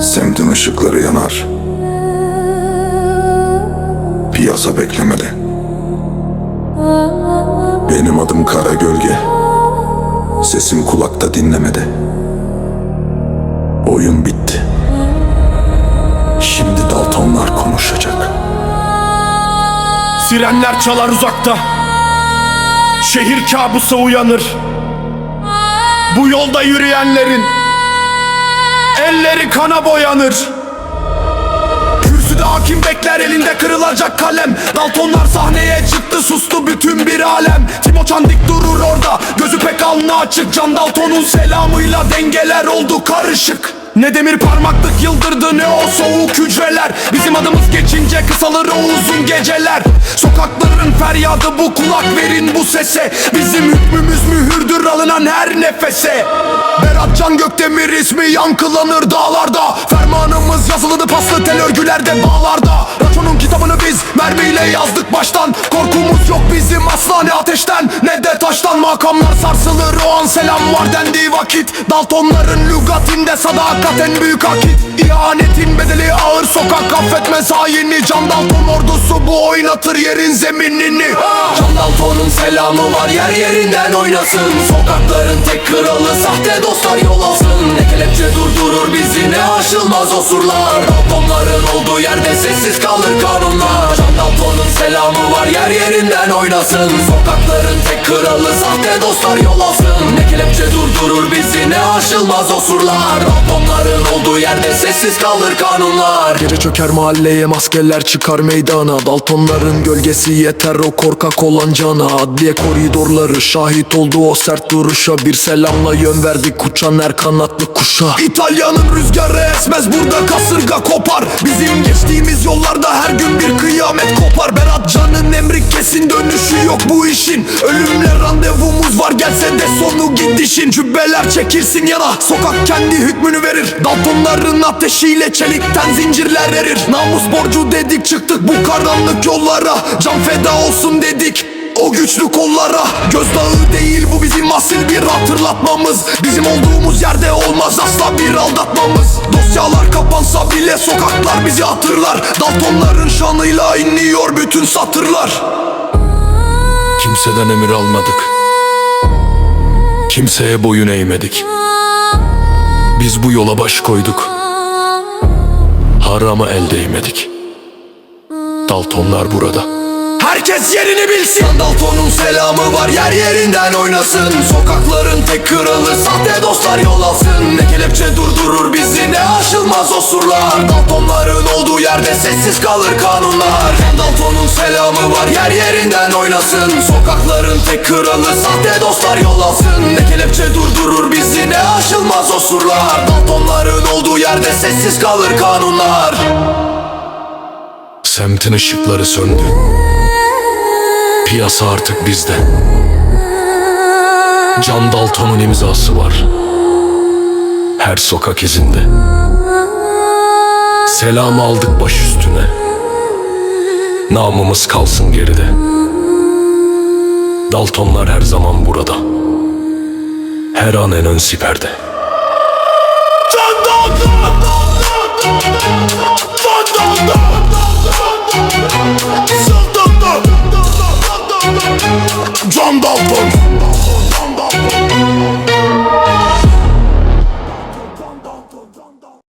Semtin ışıkları yanar. Piyasa beklemede. Benim adım Kara Gölge. Sesim kulakta dinlemede. Oyun bitti. Şimdi Daltonlar konuşacak. Sirenler çalar uzakta Şehir kabusa uyanır Bu yolda yürüyenlerin Elleri kana boyanır. Kürsüde hakim bekler elinde kırılacak kalem. Daltonlar sahneye çıktı sustu bütün bir alem. Timoçan dik durur orada Gözü pek alnı açık. Can Dalton'un selamıyla dengeler oldu karışık. Ne demir parmaklık yıldırdı ne o soğuk hücreler. Bizim adımız geçince kısalır o uzun geceler. Sokakların feryadı bu kulak verin bu sese. Bizim hükmümüz mühürdür alınan her nefese. Berat Can Gökdemir ismi yankılanır dağlarda. Fermanımız yazılıdı paslı tel örgülerde bağlarda. Raçonun kitabını biz mermiyle yazdık baştan. Korkumuz yok bizim asla ne ateşten. Ne de taştan Makamlar sarsılır o an selam var dendiği vakit. Daltonların lügatinde sadakat en büyük akit İhanetin bedeli ağır sokak affetmez haini Can Dalton ordusu bu oynatır yerin zeminini. Can Dalton'un selamı var yer yerinden oynasın. Sokakların tek kralı sahte dostlar yol alsın. Ne kelepçe durdurur bizi ne aşılmaz osurlar. Daltonların olduğu yerde sessiz kalır kanunlar. Can Dalton'un selamı var yer yerinden oynasın. Sokakların tek kralı sahte dostlar yol alsın. Ne kelepçe durdurur bizi ne aşılmaz osurlar. Daltonların olduğu yerde sessiz kalır kanunlar. Gece çöker mahalleye maskeler çıkar meydana. Daltonların gölgesi yeter o korkak olan cana. Adliye koridorları şahit oldu o sert duruşa. Bir selamla yön verdik uçan her kanatlı kuşa. İtalya'nın rüzgarı esmez burada kasırga kopar. Bizim geçtiğimiz yollarda her gün bir kıyamet kopar. Berat Can'ın emri kesin dönüşü yok bu işin. Ölümle randevumuz var gelse de sonu gidişin. Cübbeler çekilsin yana sokak kendi hükmünü verir. Daltonların ateşiyle çelikten zincirler erir. Namus borcu dedik çıktık bu karanlık yollara. Can feda olsun dedik o güçlü kollara. Gözdağı değil bu bizim asil bir hatırlatmamız. Bizim olduğumuz yerde olmaz asla bir aldatmamız kapansa bile sokaklar bizi hatırlar. Daltonların şanıyla inliyor bütün satırlar. Kimseden emir almadık. Kimseye boyun eğmedik. Biz bu yola baş koyduk. Harama el değmedik. Daltonlar burada Herkes yerini bilsin. Dalton'un selamı var yer yerinden oynasın. Sokakların tek kralı sahte dostlar yol alsın. Ne kelepçe durdurur bizi ne aşılmaz osurlar. Daltonların olduğu yerde sessiz kalır kanunlar. Dalton'un selamı var yer yerinden oynasın. Sokakların tek kralı sahte dostlar yol alsın. Ne kelepçe durdurur bizi ne aşılmaz osurlar. Daltonların olduğu yerde sessiz kalır kanunlar. Semtin ışıkları söndü Piyasa artık bizde. Can Dalton'un imzası var. Her sokak izinde Selam aldık baş üstüne. Namımız kalsın geride. Daltonlar her zaman burada. Her an en ön siperde. Can Dalton! John Dalton. John Dalton.